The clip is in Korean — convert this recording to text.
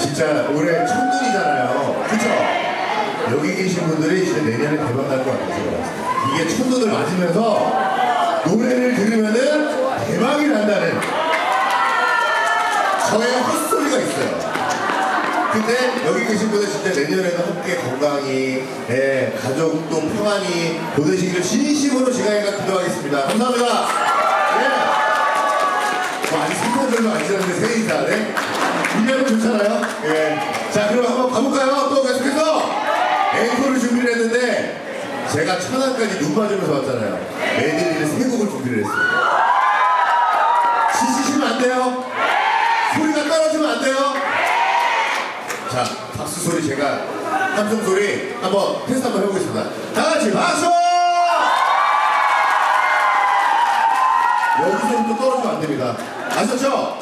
진짜 올해 첫눈이잖아요. 그쵸? 여기 계신 분들이 진짜 내년에 대박 날 것 같아요. 이게 첫눈을 맞으면서 노래를 들으면은 대박이 난다는 저의 헛소리가 있어요. 근데 여기 계신 분들 진짜 내년에는 함께 건강히, 예, 가족도 평안히 보내시기를 진심으로 제가 기도하겠습니다. 감사합니다. 예. 뭐 아직 생각들도 안 지났는데 새 인사, 네? 이해하면 좋잖아요. 예. 자, 그럼 한번 가볼까요? 또 계속해서 앵콜을 준비를 했는데 제가 천안까지 눈 맞으면서 왔잖아요. 애들이 세 곡을 준비를 했어요. 지치시면 안 돼요. 소리가 떨어지면 안 돼요. 자, 박수 소리 제가 함성 소리 한번 테스트 한번 해보겠습니다. 다 같이 박수! 여기서부터 떨어지면 안 됩니다. 아셨죠?